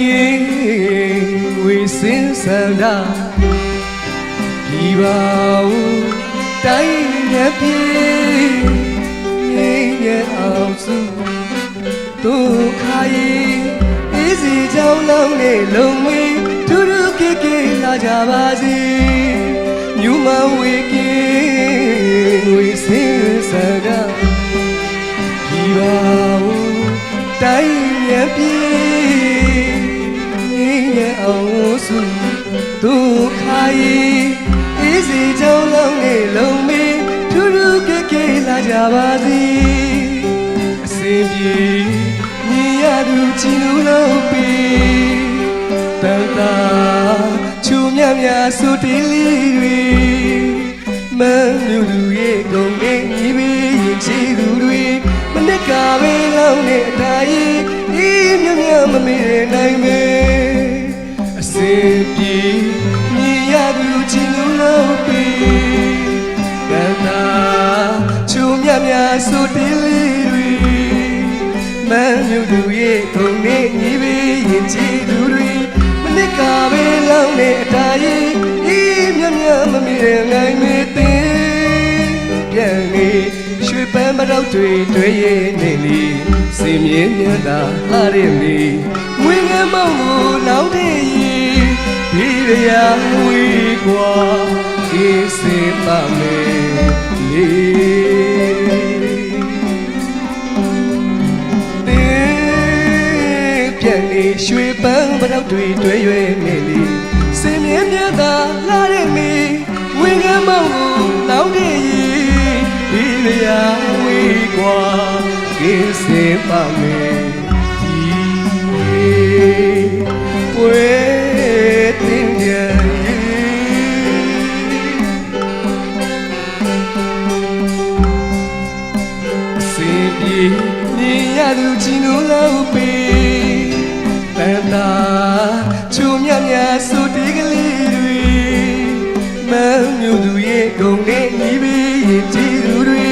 ကင်းဝေစင်းစန္ဒဒီပါဦးတိုင်းရပြေငိမ့်ရအောင်စုဒုက္ခရဲ့အေးစီကြောင်းလုံးနဲ့လုံမီထူးထူးကေကေလာကြပါစေမြူမဝေကင်းဝေစင်းစန္ဒဒီပါဦးတိုင်းရပြေငိမ့်ရအောင် စုဒုက္ခရဲ့အေးစီကြောင်းလုံးနဲ့လုံမီထူးထူးကေကေလာကြပါစေအစင်ပြေမြင်ရသူချီလူလုံးပြီးတန်တာချူမြတ်များဆိုတေးလေးတွေမန်းလူလူရဲ့ဂုံနဲ့ညီပေးရင်ချီသူတွေမနစ်ကပဲလောင်းတဲ့အတိုင်းအေးမြတ်မြတ်မမေ့နိုင်မေအ စင်ပြေမြင်ရသူချီလူလုံးပြီးတန်တာချူမြတ်များဆိုတေးလေးတွေမန်းမြူသူရဲ့ခုံနေညီပေးရင်ချီသူတွေမနစ်ကပဲလောင်းတဲ့အတိုင်းဤမြတ်မြတ်မမီတဲ့နိုင်မေတင်ပြန်နေရွှေပန်းမတော့တွေတွေ့ရဲ့နေလီစင်မြင်းမြတ်တာဟာရမီငွေငယ်မောင်ကိုလောင်းတဲ့ရီ ဒီရယာဝီကွာဒီစေပါမေလေတင်းပြန်နေရွှေပန်းပတော့တွေတွေ့ရွယ်နေလေစင်မြဲမြတ်သာလာတဲ့မီဝင်းကမ်းမောင်ကိုလောင်းတဲ့ရီဒီလျာဝေးကွာကင်းစင်ပါမယ် င်ပြေမြင်ရသူချီနိုးလောက်ပေတန်တာချုံမြတ်မြတ်ဆိုဒီကလေးတွေမန်းမျိုးသူရဲ့ဂုံနဲ့ညီပေးရင်ကြည်သူတွေ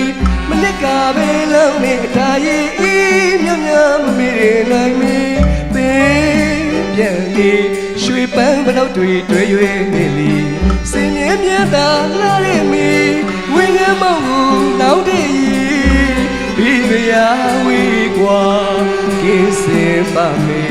မနစ်ကပဲလုံးနဲ့အတားရဲ့အေးမြတ်မြတ်မမေ့နိုင်မီသင်ပြန်နေရွှေပန်းပတော့တွေတွေ့ရွေးနေလီစင်မြဲမြတ်သာလာရဲ့မီဝင်းငယ်မောင်ကိုလောင်းတဲ့ရီ ဘီမယာဝီကွာကင်းစင်ပါမေ